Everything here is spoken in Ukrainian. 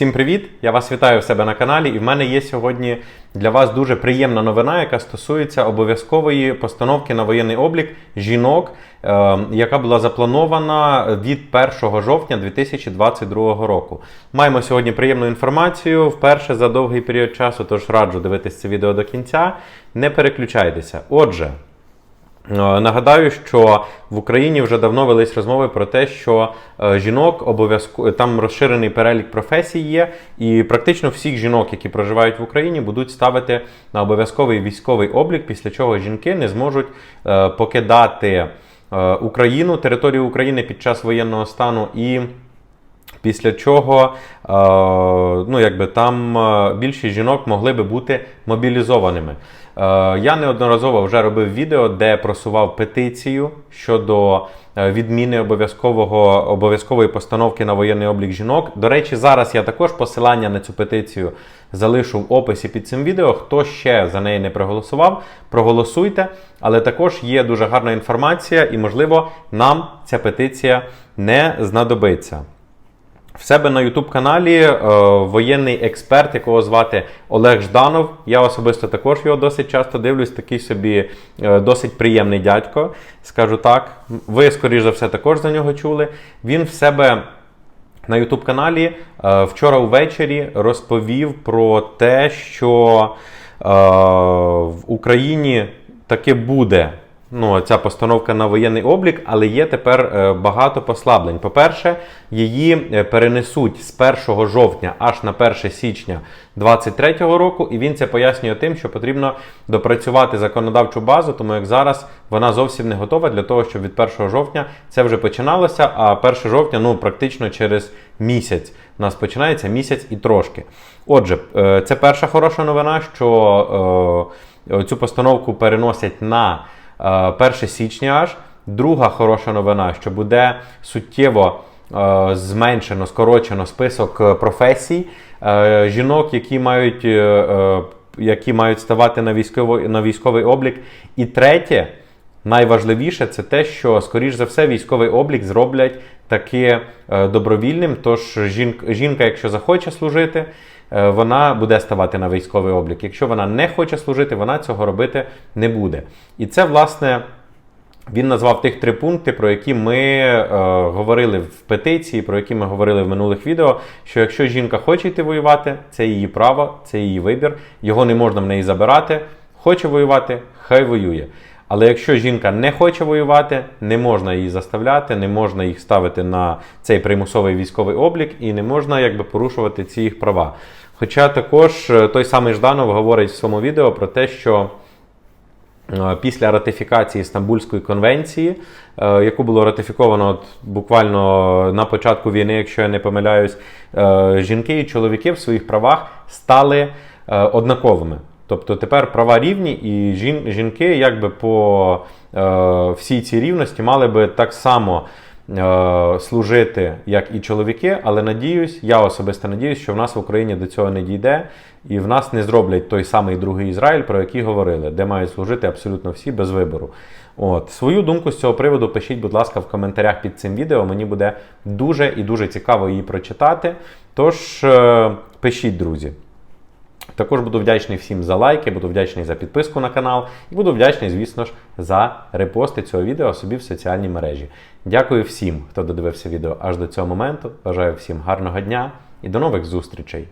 Всім привіт! Я вас вітаю в себе на каналі. І в мене є сьогодні для вас дуже приємна новина, яка стосується обов'язкової постановки на воєнний облік жінок, е, яка була запланована від 1 жовтня 2022 року. Маємо сьогодні приємну інформацію вперше за довгий період часу, тож раджу дивитися це відео до кінця. Не переключайтеся. Отже. Е, Нагадаю, що в Україні вже давно велись розмови про те, що е, жінок обов'язково там розширений перелік професій є, і практично всіх жінок, які проживають в Україні, будуть ставити на обов'язковий військовий облік, після чого жінки не зможуть е, покидати Україну, територію України під час воєнного стану і. Після чого е, ну, якби там е, більшість жінок могли би бути мобілізованими. Е, Я неодноразово вже робив відео, де просував петицію щодо відміни обов'язкового обов'язкової постановки на воєнний облік жінок. До речі, зараз я також посилання на цю петицію залишу в описі під цим відео. Хто ще за неї не проголосував, проголосуйте. Але також є дуже гарна інформація, і, можливо, нам ця петиція не знадобиться. В себе на YouTube каналі е, воєнний експерт, якого звати Олег Жданов. Я особисто також його досить часто дивлюсь. Такий собі е, досить приємний дядько, скажу так. Ви, скоріш за все, також за нього чули. Він в себе на YouTube каналі е, вчора увечері розповів про те, що е, в Україні таки буде ну, ця постановка на воєнний облік, але є тепер е, багато послаблень. По-перше, її е, перенесуть з 1 жовтня аж на 1 січня 2023 року, і він це пояснює тим, що потрібно допрацювати законодавчу базу, тому як зараз вона зовсім не готова для того, щоб від 1 жовтня це вже починалося. А 1 жовтня, ну практично через місяць у нас починається місяць і трошки. Отже, е, це перша хороша новина, що цю постановку переносять на. 1 січня аж. Друга хороша новина, що буде суттєво е, зменшено, скорочено список е, професій е, жінок, які мають, е, е, які мають ставати на військовий, на військовий облік. І третє, найважливіше, це те, що, скоріш за все, військовий облік зроблять таки е, добровільним. Тож жінка, якщо захоче служити, е, вона буде ставати на військовий облік. Якщо вона не хоче служити, вона цього робити не буде. І це, власне. Він назвав тих три пункти, про які ми е, говорили в петиції, про які ми говорили в минулих відео. Що якщо жінка хоче йти воювати, це її право, це її вибір, його не можна в неї забирати. Хоче воювати, хай воює. Але якщо жінка не хоче воювати, не можна її заставляти, не можна їх ставити на цей примусовий військовий облік і не можна якби порушувати ці їх права. Хоча також е, той самий Жданов говорить в своєму відео про те, що. Е, Після ратифікації Стамбульської конвенції, е, яку було ратифіковано от буквально на початку війни, якщо я не помиляюсь, жінки і чоловіки в своїх правах стали однаковими. Тобто тепер права рівні, і жін, жінки, якби по всій цій рівності, мали би так само. Служити як і чоловіки, але надіюсь, я особисто надіюсь, що в нас в Україні до цього не дійде, і в нас не зроблять той самий другий Ізраїль, про який говорили, де мають служити абсолютно всі без вибору. От свою думку з цього приводу пишіть, будь ласка, в коментарях під цим відео. Мені буде дуже і дуже цікаво її прочитати. Тож е, пишіть, друзі. Також буду вдячний всім за лайки, буду вдячний за підписку на канал і буду вдячний, звісно ж, за репости цього відео собі в соціальній мережі. Дякую всім, хто додивився відео аж до цього моменту. Бажаю всім гарного дня і до нових зустрічей!